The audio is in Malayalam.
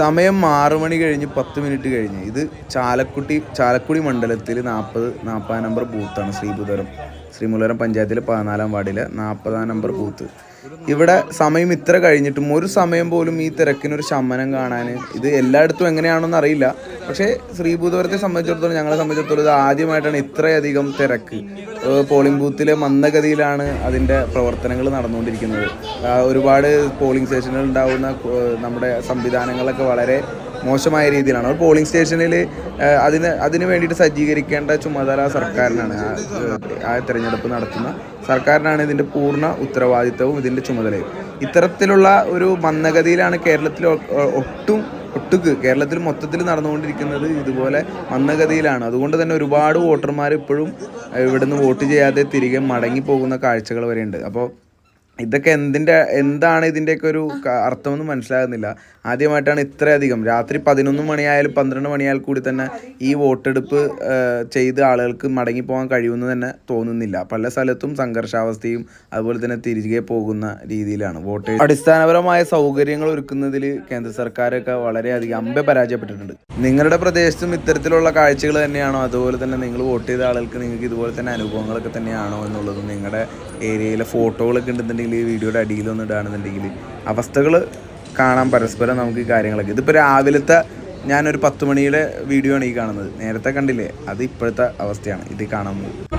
സമയം ആറ് മണി കഴിഞ്ഞ് പത്ത് മിനിറ്റ് കഴിഞ്ഞ്. ഇത് ചാലക്കുടി ചാലക്കുടി മണ്ഡലത്തിൽ നാൽപ്പത് നാൽപ്പതാം നമ്പർ ബൂത്താണ് ശ്രീബുധരം ശ്രീമുലരം പഞ്ചായത്തിലെ പതിനാലാം വാർഡിലെ നാൽപ്പതാം നമ്പർ ബൂത്ത്. ഇവിടെ സമയം ഇത്ര കഴിഞ്ഞിട്ടും ഒരു സമയം പോലും ഈ തിരക്കിനൊരു ശമനം കാണാൻ ഇത് എല്ലായിടത്തും എങ്ങനെയാണെന്ന് അറിയില്ല. പക്ഷേ ശ്രീഭൂതപുരത്തെ സംബന്ധിച്ചിടത്തോളം ഞങ്ങളെ സംബന്ധിച്ചിടത്തോളം ഇത് ആദ്യമായിട്ടാണ് ഇത്രയധികം തിരക്ക്. പോളിംഗ് ബൂത്തിലെ മന്ദഗതിയിലാണ് അതിന്റെ പ്രവർത്തനങ്ങൾ നടന്നുകൊണ്ടിരിക്കുന്നത്. ഒരുപാട് പോളിംഗ് സ്റ്റേഷനുകൾ ഉണ്ടാവുന്ന നമ്മുടെ സംവിധാനങ്ങളൊക്കെ വളരെ മോശമായ രീതിയിലാണ്. ഒരു പോളിംഗ് സ്റ്റേഷനിൽ അതിന് അതിന് വേണ്ടിയിട്ട് സജ്ജീകരിക്കേണ്ട ചുമതല സർക്കാരിനാണ്. ആ, തെരഞ്ഞെടുപ്പ് നടത്തുന്ന സർക്കാരിനാണ് ഇതിന്റെ പൂർണ ഉത്തരവാദിത്തവും ഇതിന്റെ ചുമതലയും. ഇത്തരത്തിലുള്ള ഒരു മന്ദഗതിയിലാണ് കേരളത്തിൽ ഒട്ടും ഒട്ടുക്ക് കേരളത്തിൽ മൊത്തത്തിൽ നടന്നുകൊണ്ടിരിക്കുന്നത് ഇതുപോലെ മന്ദഗതിയിലാണ്. അതുകൊണ്ട് തന്നെ ഒരുപാട് വോട്ടർമാർ ഇപ്പോഴും ഇവിടുന്ന് വോട്ട് ചെയ്യാതെ തിരികെ മടങ്ങി പോകുന്ന കാഴ്ചകൾ വരെയുണ്ട്. അപ്പോൾ ഇതൊക്കെ എന്തിന്റെ എന്താണ് ഇതിന്റെയൊക്കെ ഒരു അർത്ഥമൊന്നും മനസ്സിലാകുന്നില്ല. ആദ്യമായിട്ടാണ് ഇത്രയധികം. രാത്രി പതിനൊന്ന് മണിയായാലും പന്ത്രണ്ട് മണിയായാൽ കൂടി തന്നെ ഈ വോട്ടെടുപ്പ് ചെയ്ത ആളുകൾക്ക് മടങ്ങി പോകാൻ കഴിയുമെന്ന് തന്നെ തോന്നുന്നില്ല. പല സ്ഥലത്തും സംഘർഷാവസ്ഥയും അതുപോലെ തന്നെ തിരികെ പോകുന്ന രീതിയിലാണ്. വോട്ട് അടിസ്ഥാനപരമായ സൗകര്യങ്ങൾ ഒരുക്കുന്നതിൽ കേന്ദ്ര സർക്കാരൊക്കെ വളരെയധികം അമ്പെ പരാജയപ്പെട്ടിട്ടുണ്ട്. നിങ്ങളുടെ പ്രദേശത്തും ഇത്തരത്തിലുള്ള കാഴ്ചകൾ തന്നെയാണോ? അതുപോലെ തന്നെ നിങ്ങൾ വോട്ട് ചെയ്ത ആളുകൾക്ക് നിങ്ങൾക്ക് ഇതുപോലെ തന്നെ അനുഭവങ്ങളൊക്കെ തന്നെയാണോ എന്നുള്ളതും നിങ്ങളുടെ ഏരിയയിലെ ഫോട്ടോകളൊക്കെ ഉണ്ടെന്നുണ്ടെങ്കിൽ ഈ വീഡിയോയുടെ അടിയിലൊന്നും ഇടുകയാണെന്നുണ്ടെങ്കിൽ അവസ്ഥകൾ കാണാൻ പരസ്പരം നമുക്ക് ഈ കാര്യങ്ങളൊക്കെ. ഇതിപ്പോൾ രാവിലത്തെ ഞാനൊരു പത്ത് മണിയുടെ വീഡിയോ ആണ് ഈ കാണുന്നത്. നേരത്തെ കണ്ടില്ലേ? അത് ഇപ്പോഴത്തെ അവസ്ഥയാണ്. ഇത് കാണുന്നത്